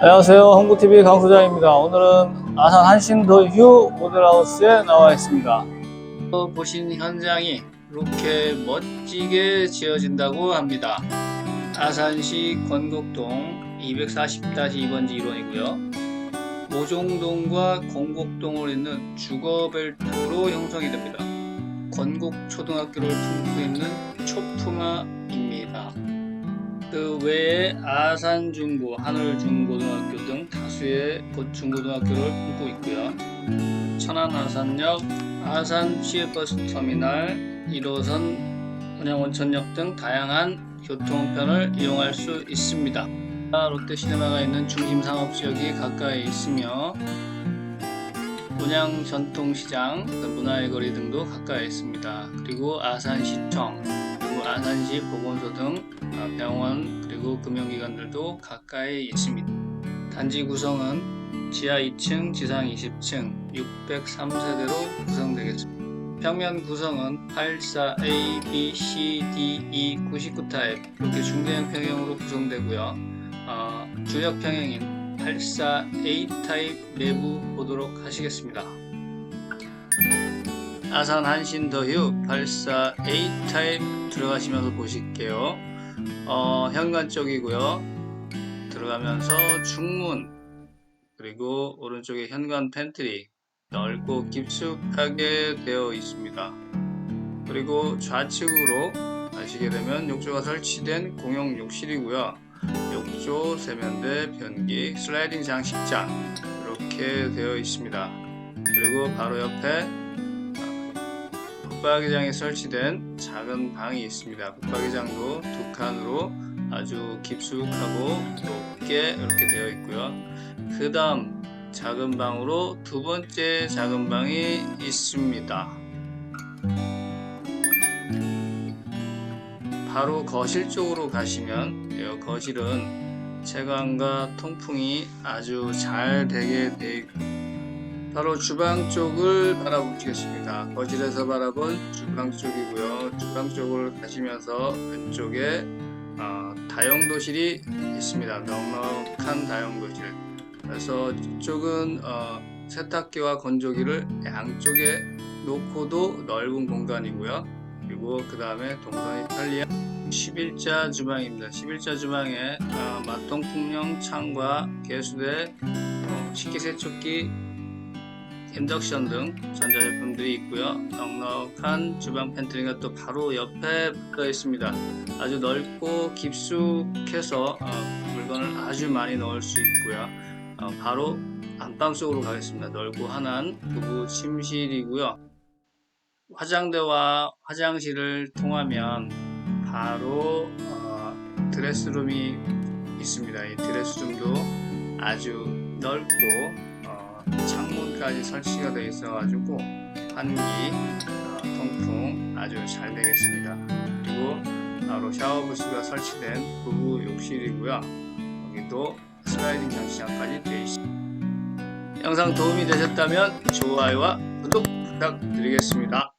안녕하세요. 홍보TV 강소장입니다. 오늘은 아산 한신더 휴 모델하우스에 나와 있습니다. 어, 보신 현장이 이렇게 멋지게 지어진다고 합니다. 아산시 건곡동 240-2번지 1원이고요. 모종동과 건곡동을 잇는 주거벨트로 형성이 됩니다. 건곡초등학교를 품고 있는 초품화입니다. 그 외에 아산중고, 하늘중고등학교 등 다수의 곧 중고등학교를 품고 있고요. 천안아산역, 아산시외버스터미널, 1호선 운양원천역 등 다양한 교통편을 이용할 수 있습니다. 롯데시네마가 있는 중심 상업지역이 가까이 있으며 문양 전통시장, 문화의 거리 등도 가까이 있습니다. 그리고 아산시청, 아산시 보건소 등 아, 병원 그리고 금융기관들도 가까이 있습니다. 단지 구성은 지하 2층, 지상 20층, 603세대로 구성되겠습니다. 평면 구성은 84A, B, C, D, E, 99타입 이렇게 중대형 평형으로 구성되고요. 어, 주력 평형인 84A 타입 내부 보도록 하시겠습니다. 아산 한신 더휴 84A 타입 들어가시면서 보실게요. 어, 현관 쪽이고요. 들어가면서 중문 그리고 오른쪽에 현관 팬트리 넓고 깊숙하게 되어 있습니다. 그리고 좌측으로 가시게 되면 욕조가 설치된 공용 욕실이고요. 욕조, 세면대, 변기, 슬라이딩 장식장 이렇게 되어 있습니다. 그리고 바로 옆에 붙박이장에 설치된 작은 방이 있습니다. 붙박이장도 두 칸으로 아주 깊숙하고 높게 이렇게 되어 있고요. 그 다음 작은 방으로 두 번째 작은 방이 있습니다. 바로 거실 쪽으로 가시면 이 거실은 채광과 통풍이 아주 잘 되게 되어 있고 바로 주방 쪽을 바라보시겠습니다. 거실에서 바라본 주방 쪽이고요. 주방 쪽을 가시면서 왼쪽에 어, 다용도실이 있습니다. 넉넉한 다용도실. 그래서 이쪽은 어, 세탁기와 건조기를 양쪽에 놓고도 넓은 공간이고요. 그리고 그 다음에 동선이 편리한 11자 주방입니다. 11자 주방에 어, 마통풍령 창과 개수대, 어, 식기세척기, 인덕션 등 전자제품들이 있고요. 넉넉한 주방 팬트리가 또 바로 옆에 붙어 있습니다. 아주 넓고 깊숙해서 어, 물건을 아주 많이 넣을 수 있고요. 어, 바로 안방 쪽으로 가겠습니다. 넓고 환한 부부 침실이고요. 화장대와 화장실을 통하면 바로 어, 드레스룸이 있습니다. 이 드레스룸도 아주 넓고 어, 창문까지 설치가 되어 있어 가지고 환기, 어, 통풍 아주 잘 되겠습니다. 그리고 바로 샤워 부스가 설치된 부부 욕실이고요. 여기도 슬라이딩 장치장까지 되어 있습니다. 영상 도움이 되셨다면 좋아요와 구독 부탁드리겠습니다.